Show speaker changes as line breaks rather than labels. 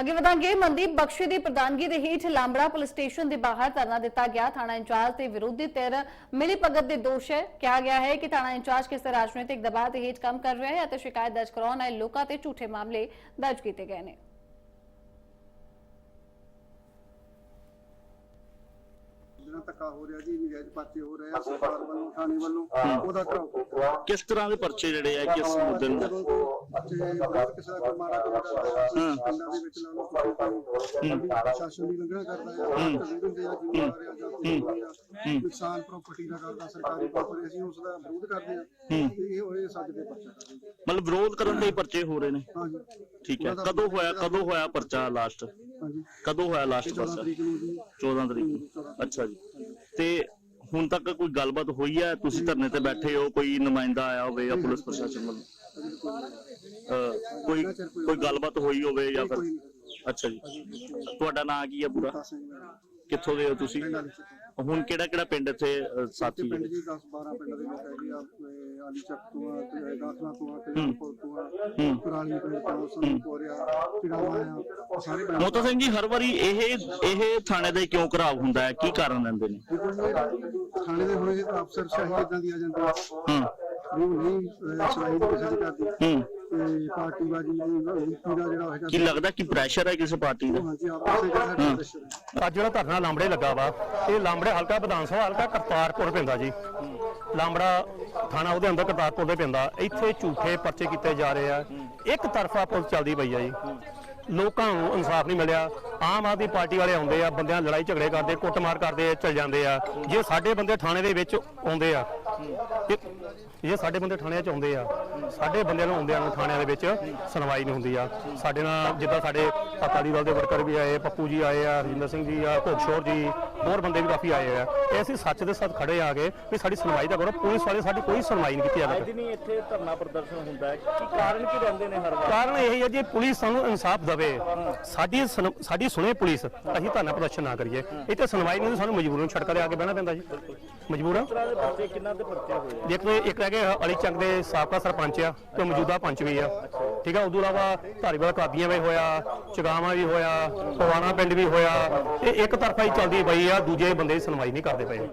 ਅੱਗੇ ਵਧਾਂਗੇ ਮਨਦੀਪ ਬਖਸ਼ੀ ਦੀ ਪ੍ਰਧਾਨਗੀ ਦੇ ਹੇਠ ਲਾਂਬੜਾ ਪੁਲਿਸ ਸਟੇਸ਼ਨ ਦੇ ਬਾਹਰ ਧਰਨਾ ਦਿੱਤਾ ਗਿਆ। ਥਾਣਾ ਇੰਚਾਰਜ ਤੇ ਵਿਰੋਧੀ ਧਿਰ ਮਿਲੀ ਭਗਤ ਦੇ ਦੋਸ਼ ਹੈ। ਕਿਹਾ ਗਿਆ ਹੈ ਕਿ ਥਾਣਾ ਇੰਚਾਰਜ ਕਿਸੇ ਰਾਜਨੀਤਿਕ ਦਬਾਅ ਦੇ ਹੇਠ ਕੰਮ ਕਰ ਰਿਹਾ ਹੈ ਅਤੇ ਸ਼ਿਕਾਇਤ ਦਰਜ ਕਰਾਉਣ ਆਏ ਲੋਕਾਂ ਤੇ ਝੂਠੇ ਮਾਮਲੇ ਦਰਜ ਕੀਤੇ ਗਏ ਨੇ।
ਜਿਹੜਾ ਧੱਕਾ ਹੋ ਰਿਹਾ ਜੀ ਨਜਾਇਜ਼ ਪਰਚੇ ਹੋ ਰਹੇ ਆ ਸਰਕਾਰ ਵੱਲੋਂ ਥਾਣੇ ਵੱਲੋਂ ਉਹਦਾ ਘਰਾਓ
ਕਿਸ ਤਰ੍ਹਾਂ ਦੇ ਪਰਚੇ ਜਿਹੜੇ ਆ ਕਿਸ ਮੁੱਦੇ ਨੂੰ
ਜਦੋਂ ਤੋਂ ਬੱਚੇ ਬਹੁਤ ਕਿਸੇ ਦਾ ਕੋਈ ਮਾੜਾ ਕੰਮ ਕਰਦਾ ਹੈ। ਪਿੰਡਾਂ ਦੇ ਵਿੱਚ ਲਾ ਲਓ ਕੋਈ ਕੋਈ ਪ੍ਰਸ਼ਾਸਨ ਦੀ ਲੰਘਣਾ ਕਰਦਾ ਹੈ ਕਬੀਰ ਹੁੰਦੇ ਆ ਜਿਵੇਂ ਆ ਰਿਹਾ ਜਾਂ ਕੋਈ ਹੁੰਦੇ ਆ ਨੁਕਸਾਨ ਪ੍ਰਾਪਰਟੀ ਦਾ ਕਰਦਾ ਸਰਕਾਰੀ ਪ੍ਰਾਪਰਟੀ ਅਸੀਂ ਉਸ ਦਾ ਵਿਰੋਧ ਕਰਦੇ ਆ ਇਹ ਹੋਏ ਸੱਜ ਦੇ ਪਰਚਾ ਕਰਦੇ
ਮਤਲਬ ਵਿਰੋਧ ਕਰਨ ਦੇ ਪਰਚੇ ਹੋ ਰਹੇ ਨੇ।
ਹਾਂਜੀ।
ਠੀਕ ਹੈ। ਕਦੋਂ ਹੋਇਆ ਕਦੋਂ ਹੋਇਆ ਪਰਚਾ ਲਾਸਟ
ਹਾਂਜੀ।
ਕਦੋਂ ਹੋਇਆ ਲਾਸਟ
14
ਪਰਚਾ?
ਤਰੀਕ ਨੂੰ ਜੀ।
14 ਤਰੀਕ ਨੂੰ। ਅੱਛਾ ਜੀ। ਤੇ ਹੁਣ ਤੱਕ ਕੋਈ ਗੱਲਬਾਤ ਹੋਈ ਹੈ? ਤੁਸੀਂ ਧਰਨੇ ਤੇ ਬੈਠੇ ਹੋ ਕੋਈ ਨੁਮਾਇੰਦਾ ਆਇਆ ਹੋਵੇ ਜਾਂ ਪੁਲਿਸ ਪ੍ਰਸ਼ਾਸਨ ਵੱਲੋਂ? ਅਹ, ਕੋਈ ਕੋਈ ਗੱਲਬਾਤ ਹੋਈ ਹੋਵੇ ਜਾਂ ਫਿਰ ਅੱਛਾ ਜੀ। ਤੁਹਾਡਾ ਨਾਂ ਕੀ ਹੈ ਪੂਰਾ?
ਦਸ
ਕਿੱਥੋਂ ਦੇ ਹੋ ਤੁਸੀਂ?
ਪਿੰਡ ਵਾਲੀ ਚੱਕ
ਹੁਣ ਕਿਹੜਾ ਕਿਹੜਾ ਪਿੰਡ ਇੱਥੇ ਅਹ, ਸਾਥੀ?
ਪਿੰਡ
ਜਿਹੜੇ
ਜੀ 10 12 ਪਿੰਡ ਦੇ ਲੋਕ ਹੈਗੇ ਆ ਇਹ ਆਲੀ ਚੱਕ ਤੋਂ ਆ ਤੇ ਗਾਖਲਾ ਤੋਂ ਆ ਤੇ ਪੁਰ ਤੋਂ ਆ ਕੁਰਾਲੀ ਪਿੰਡ ਤੋਂ ਸੰਨ ਕੋਰਿਆ ਪਿੜਾਵਾ ਆ ਉਹ ਸਾਰੇ ਪਿੰਡ
ਮੋਤਾ ਸਿੰਘ ਜੀ ਹਰ ਵਾਰੀ ਇਹ ਇਹ ਥਾਣੇ ਦਾ ਹੀ ਕਿਉਂ ਘਰਾਵ ਹੁੰਦਾ ਹੈ? ਕੀ ਕਾਰਨ ਰਹਿੰਦੇ ਨੇ?
ਥਾਣੇ ਦੇ ਹੋਏ ਅਫਸਰ ਸ਼ਾਹੀ ਇਦਾਂ ਦੀ ਆ ਜਾਂਦੀ ਆ।
ਹੂੰ।
ਉਹ ਨਹੀਂ ਅਹ, ਸੁਣਾਈ ਨਹੀਂ ਕਿਸੇ ਦੀ ਕਰਦੀ।
ਹੂੰ।
ਤੇ ਪਾਰਟੀ ਬਾਜੀ ਨੀਤੀ ਦਾ ਜਿਹੜਾ ਹੈਗਾ
ਕੀ ਲੱਗਦਾ ਕਿ ਪ੍ਰੈਸ਼ਰ ਹੈ ਕਿਸੇ ਪਾਰਟੀ ਦਾ
ਹਾਂਜੀ ਆਪਸ ਵਿੱਚ ਸਾਡਾ ਪ੍ਰੈਸ਼ਰ ਹੈ।
ਅੱਜ ਜਿਹੜਾ ਧਰਨਾ ਲਾਂਬੜੇ ਲੱਗਾ ਵਾ ਇਹ ਲਾਂਬੜੇ ਹਲਕਾ ਵਿਧਾਨ ਸਭਾ ਹਲਕਾ ਕਰਤਾਰਪੁਰ ਪੈਂਦਾ ਜੀ। ਲਾਂਬੜਾ ਥਾਣਾ ਉਹਦੇ ਅੰਦਰ ਕਰਤਾਰਪੁਰ ਦੇ ਪੈਂਦਾ। ਇੱਥੇ ਝੂਠੇ ਪਰਚੇ ਕੀਤੇ ਜਾ ਰਹੇ ਆ। ਇੱਕ ਤਰਫਾ ਪੁਲਿਸ ਚੱਲਦੀ ਪਈ ਆ ਜੀ। ਲੋਕਾਂ ਨੂੰ ਇਨਸਾਫ ਨਹੀਂ ਮਿਲਿਆ। ਆਮ ਆਦਮੀ ਪਾਰਟੀ ਵਾਲੇ ਆਉਂਦੇ ਆ ਬੰਦਿਆਂ ਨਾਲ ਲੜਾਈ ਝਗੜੇ ਕਰਦੇ ਕੁੱਟਮਾਰ ਕਰਦੇ ਚਲ ਜਾਂਦੇ ਆ। ਜੇ ਸਾਡੇ ਬੰਦੇ ਥਾਣੇ ਦੇ ਵਿੱਚ ਆਉਂਦੇ ਆ ਇਹ- ਸਾਡੇ ਬੰਦੇ ਥਾਣਿਆਂ 'ਚ ਆਉਂਦੇ ਆ। ਸਾਡੇ ਬੰਦਿਆਂ ਨੂੰ ਆਉਂਦਿਆਂ ਨੂੰ ਥਾਣਿਆਂ ਦੇ ਵਿੱਚ ਸੁਣਵਾਈ ਨਹੀਂ ਹੁੰਦੀ ਆ। ਸਾਡੇ ਨਾਲ ਜਿੱਦਾਂ ਸਾਡੇ ਅਕਾਲੀ ਦਲ ਦੇ ਵਰਕਰ ਵੀ ਆਏ ਪੱਪੂ ਜੀ ਆਏ ਆ ਰਜਿੰਦਰ ਸਿੰਘ ਜੀ ਆ ਭੋਗਸ਼ੋਰ ਜੀ ਹੋਰ ਬੰਦੇ ਵੀ ਕਾਫੀ ਆਏ ਆ। ਇਹ ਅਸੀਂ ਸੱਚ ਦੇ ਸਾਥ ਖੜੇ ਆ ਗਏ ਵੀ ਸਾਡੀ ਸੁਣਵਾਈ ਤਾਂ ਕਰੋ ਪੁਲਿਸ ਵਾਲੇ ਸਾਡੀ ਕੋਈ ਸੁਣਵਾਈ ਨਹੀਂ ਕੀਤੀ
ਅੱਜ ਨਹੀਂ ਇੱਥੇ ਧਰਨਾ ਪ੍ਰਦਰਸ਼ਨ ਹੁੰਦਾ ਹੈ। ਕੀ ਕਾਰਨ ਕੀ ਰਹਿੰਦੇ ਨੇ ਹਰ ਵਾਰ?
ਕਾਰਨ ਇਹ ਹੀ ਜੀ ਪੁਲਿਸ ਸਾਨੂੰ ਇਨਸਾਫ ਦੇਵੇ। ਸਾਡੀ ਸਾਡੀ ਸੁਣੇ ਪੁਲਿਸ ਅਸੀਂ ਧਰਨਾ ਪ੍ਰਦਰਸ਼ਨ ਨਾ ਕਰੀਏ। ਇੱਥੇ ਸੁਣਵਾਈ ਨਹੀਂ ਸਾਨੂੰ ਮਜਬੂਰਨ ਛੜਕਾ ਦੇ ਆ ਕੇ ਬਹਿਣਾ ਪੈਂਦਾ ਜੀ। ਮਜਬੂਰਨ
ਤਰ੍ਹਾਂ ਦੇ ਪਰਚੇ ਕਿੰਨਾ ਦੇ ਪਰਚੇ ਹੋਏ ਆ?
ਇੱਕ ਗਏ ਅਲੀ ਚੰਗ ਦੇ ਸਾਬਕਾ ਸਰਪੰਚ ਆ ਤੇ ਮੌਜੂਦਾ ਪੰਚ ਵੀ ਆ। ਠੀਕ ਆ ਉਦੋਂ ਇਲਾਵਾ ਧਾਰੀਵਾਲ ਕਾਦੀਆਂ ਵੀ ਹੋਇਆ ਚਗਾਵਾ ਵੀ ਹੋਇਆ ਪਵਾਣਾ ਪਿੰਡ ਵੀ ਹੋਇਆ ਇਹ ਇੱਕ ਤਰਫਾ ਹੀ ਚੱਲਦੀ ਪਈ ਆ ਦੂਜੇ ਬੰਦੇ ਦੀ ਸੁਣਵਾਈ ਨਹੀਂ ਕਰਦੇ ਪਏ।